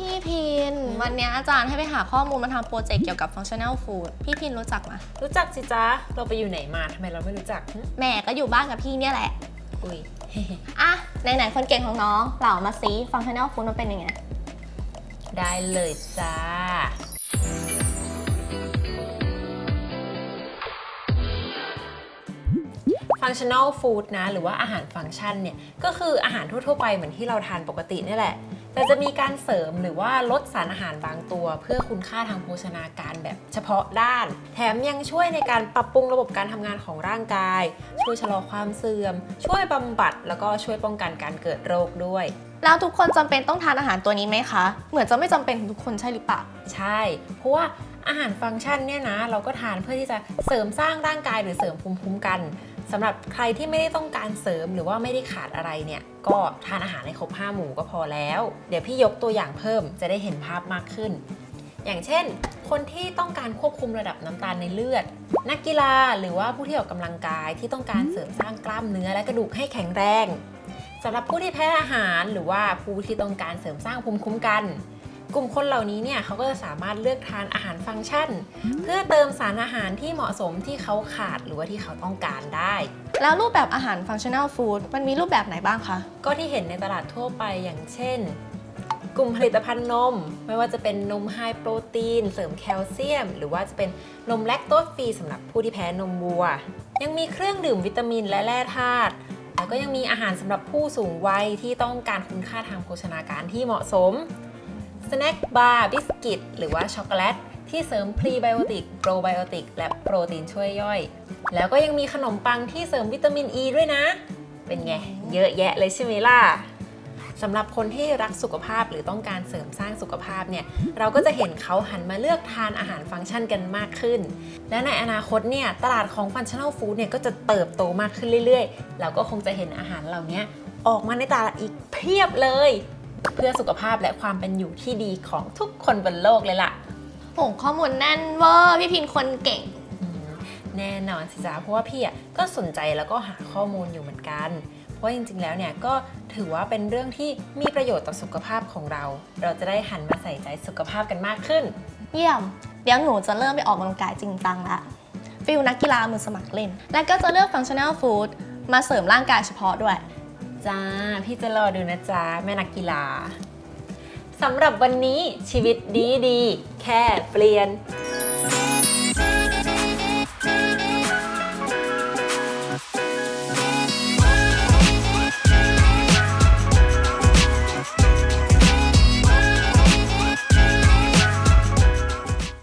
พี่พิน วันเนี้ยอาจารย์ให้ไปหาข้อมูลมาทำโปรเจกต์เกี่ยวกับ functional food พี่พินรู้จักไหมรู้จักสิจ๊ะ เราไปอยู่ไหนมาทำไมเราไม่รู้จักหึแหม่ก็อยู่บ้านกับพี่เนี่ยแหละ อุ้ย อะไหนๆคนเก่งของน้องเหล่ามาซิ functional food มันเป็นยังไง ได้เลยจ้า functional food นะ หรือว่าอาหารฟังก์ชันเนี่ย ก็คืออาหารทั่วๆไปเหมือนที่เราทานปกตินี่แหละ แต่จะมีการเสริมหรือว่าลดสารอาหารบางตัว เพื่อคุณค่าทางโภชนาการแบบเฉพาะด้าน แถมยังช่วยในการปรับปรุงระบบการทำงานของร่างกาย ช่วยชะลอความเสื่อม ช่วยบำบัด แล้วก็ช่วยป้องกันการเกิดโรคด้วยแล้วทุกคนจำเป็นต้องทานอาหารตัวนี้ไหมคะ เหมือนจะไม่จำเป็นทุกคนใช่หรือเปล่า ใช่ เพราะว่าอาหารฟังก์ชันเนี่ยนะ เราก็ทานเพื่อที่จะเสริมสร้างร่างกายหรือเสริมภูมิคุ้มกัน สำหรับใครที่ไม่ได้ต้องการเสริมหรือว่าไม่ได้ขาดอะไรเนี่ย ก็ทานอาหารให้ครบ 5 หมู่ก็พอแล้ว เดี๋ยวพี่ยกตัวอย่างเพิ่มจะได้เห็นภาพมากขึ้น อย่างเช่น คนที่ต้องการควบคุมระดับน้ำตาลในเลือด นักกีฬาหรือว่าผู้ที่ออกกำลังกายที่ต้องการเสริมสร้างกล้ามเนื้อและกระดูกให้แข็งแรงสำหรับผู้ที่แพ้อาหารหรือว่าผู้ที่ต้องการเสริมสร้างภูมิคุ้มกัน กลุ่มคนเหล่านี้เนี่ยเขาก็จะสามารถเลือกทานอาหารฟังก์ชัน เพื่อเติมสารอาหารที่เหมาะสมที่เขาขาดหรือว่าที่เขาต้องการได้ แล้วรูปแบบอาหาร functional food มันมีรูปแบบไหนบ้างคะ ก็ที่เห็นในตลาดทั่วไปอย่างเช่น กลุ่มผลิตภัณฑ์นม ไม่ว่าจะเป็นนมไฮโปรตีน เสริมแคลเซียม หรือว่าจะเป็นนมแลคโตสฟรีสำหรับผู้ที่แพ้นมวัว ยังมีเครื่องดื่มวิตามินและแร่ธาตุแล้วก็ยังมีอาหารสำหรับผู้สูงวัยที่ต้องการคุณค่าทางโภชนาการที่เหมาะสม สแน็คบาร์บิสกิตหรือว่าช็อกโกแลตที่เสริมพรีไบโอติกโปรไบโอติกและโปรตีนช่วยย่อย แล้วก็ยังมีขนมปังที่เสริมวิตามินอ e ีด้วยนะ เป็นไง เยอะแยะเลยใช่ไหมล่ะสำหรับคนที่รักสุขภาพหรือต้องการเสริมสร้างสุขภาพเนี่ย เราก็จะเห็นเขาหันมาเลือกทานอาหารฟังก์ชันกันมากขึ้น และในอนาคตเนี่ย ตลาดของ functional food เนี่ย ก็จะเติบโตมากขึ้นเรื่อยๆ เราก็คงจะเห็นอาหารเหล่านี้ออกมาในตลาดอีกเพียบเลย เพื่อสุขภาพและความเป็นอยู่ที่ดีของทุกคนบนโลกเลยล่ะ โอ้ข้อมูลแน่นเวอร์พี่พินคนเก่งอืมแน่นอนสิจ๊ะเพราะว่าพี่อะก็สนใจแล้วก็หาข้อมูลอยู่เหมือนกัน เพราะจริงๆแล้วเนี่ยก็ถือว่าเป็นเรื่องที่มีประโยชน์ต่อสุขภาพของเรา เราจะได้หันมาใส่ใจสุขภาพกันมากขึ้น เยี่ยม เดี๋ยวหนูจะเริ่มไปออกกำลังกายจริงจังละฟิลนักกีฬามือสมัครเล่น และก็จะเลือก functional food มาเสริมร่างกายเฉพาะด้วย จ้า พี่จะรอดูนะจ๊ะ แม่นักกีฬาสำหรับวันนี้ชีวิตดีดี แค่เปลี่ยน